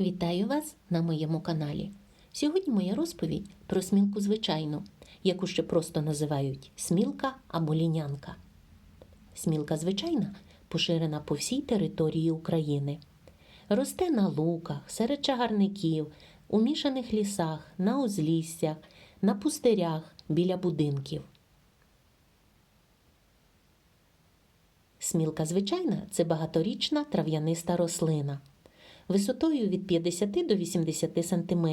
Вітаю вас на моєму каналі. Сьогодні моя розповідь про смілку звичайну, яку ще просто називають смілка або лінянка. Смілка звичайна поширена по всій території України. Росте на луках, серед чагарників, у мішаних лісах, на узліссях, на пустирях, біля будинків. Смілка звичайна це багаторічна трав'яниста рослина висотою від 50 до 80 см.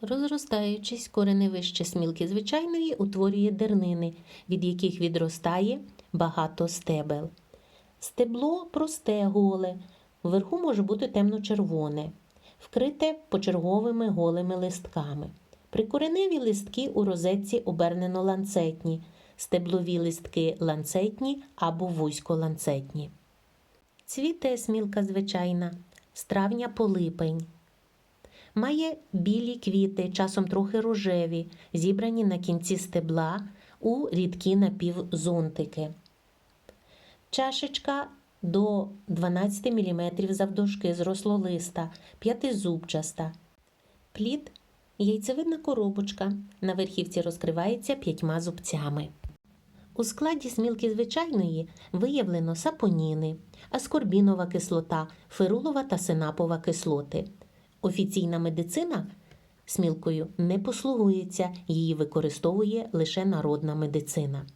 Розростаючись, кореневище смілки звичайної утворює дернини, від яких відростає багато стебел. Стебло просте голе, вверху може бути темно-червоне, вкрите почерговими голими листками. Прикореневі листки у розетці обернено ланцетні, стеблові листки ланцетні або вузьколанцетні. Цвіте смілка звичайна з травня по липень. Має білі квіти, часом трохи рожеві, зібрані на кінці стебла у рідкі напівзонтики. Чашечка до 12 мм завдовжки зрослолиста, п'ятизубчаста. Плід яйцевидна коробочка. На верхівці розкривається п'ятьма зубцями. У складі смілки звичайної виявлено сапоніни, аскорбінова кислота, ферулова та синапова кислоти. Офіційна медицина смілкою не послугується, її використовує лише народна медицина.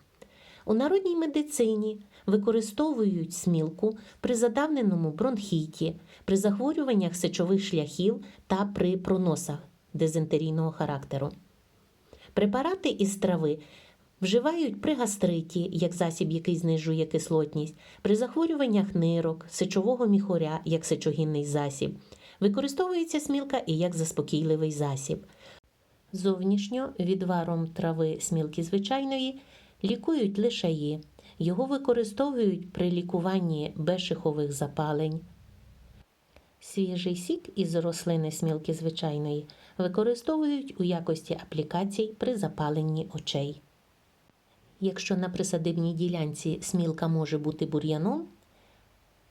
У народній медицині використовують смілку при задавненому бронхіті, при захворюваннях сечових шляхів та при проносах дизентерійного характеру. Препарати із трави Вживають при гастриті, як засіб, який знижує кислотність, при захворюваннях нирок, сечового міхоря, як сечогінний засіб. Використовується смілка і як заспокійливий засіб. Зовнішньо відваром трави смілки звичайної лікують лишаї. Його використовують при лікуванні бешихових запалень. Свіжий сік із рослини смілки звичайної використовують у якості аплікацій при запаленні очей. Якщо на присадибній ділянці смілка може бути бур'яном,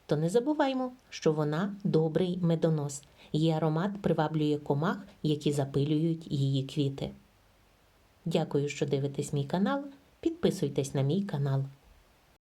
то не забуваймо, що вона добрий медонос. Її аромат приваблює комах, які запилюють її квіти. Дякую, що дивитесь мій канал. Підписуйтесь на мій канал.